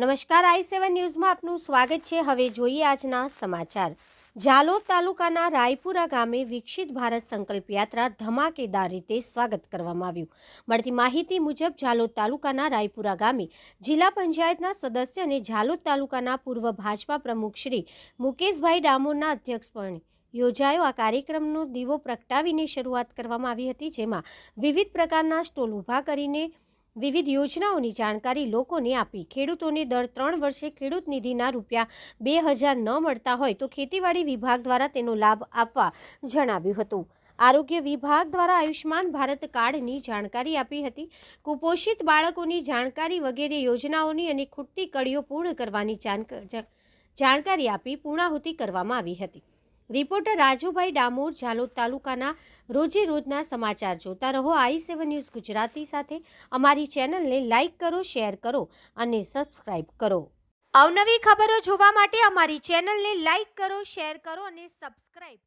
નમસ્કાર, આઈ સેવન ન્યૂઝમાં આપનું સ્વાગત છે. હવે જોઈએ આજના સમાચાર. ઝાલોદ તાલુકાના રાયપુરા ગામે વિકસિત ભારત સંકલ્પ યાત્રા ધમાકેદાર રીતે સ્વાગત કરવામાં આવ્યું. મળતી માહિતી મુજબ, ઝાલોદ તાલુકાના રાયપુરા ગામે જિલ્લા પંચાયતના સદસ્ય અને ઝાલોદ તાલુકાના પૂર્વ ભાજપા પ્રમુખ શ્રી મુકેશભાઈ ડામોરના અધ્યક્ષપણે યોજાયો. આ કાર્યક્રમનો દીવો પ્રગટાવીને શરૂઆત કરવામાં આવી હતી, જેમાં વિવિધ પ્રકારના સ્ટોલ ઊભા કરીને વિવિધ યોજનાઓની જાણકારી લોકોને આપી. ખેડૂતોને દર ત્રણ વર્ષે ખેડૂત નિધિના રૂપિયા બે હજાર ન મળતા હોય તો ખેતીવાડી વિભાગ દ્વારા તેનો લાભ આપવા જણાવ્યું હતું. આરોગ્ય વિભાગ દ્વારા આયુષ્માન ભારત કાર્ડની જાણકારી આપી હતી. કુપોષિત બાળકોની જાણકારી વગેરે યોજનાઓની અને ખૂટતી કડીઓ પૂર્ણ કરવાની જાણકારી આપી પૂર્ણાહુતિ કરવામાં આવી હતી. રિપોર્ટર રાજુભાઈ ડામોર, ઝાલોદ તાલુકાના રોજે રોજના સમાચાર જોતા રહો. આઈ સેવન ન્યૂઝ ગુજરાતી સાથે અમારી ચેનલને લાઇક કરો, શેર કરો અને સબસ્ક્રાઇબ કરો. અવનવી ખબરો જોવા માટે અમારી ચેનલને લાઇક કરો, શેર કરો અને સબસ્ક્રાઇબ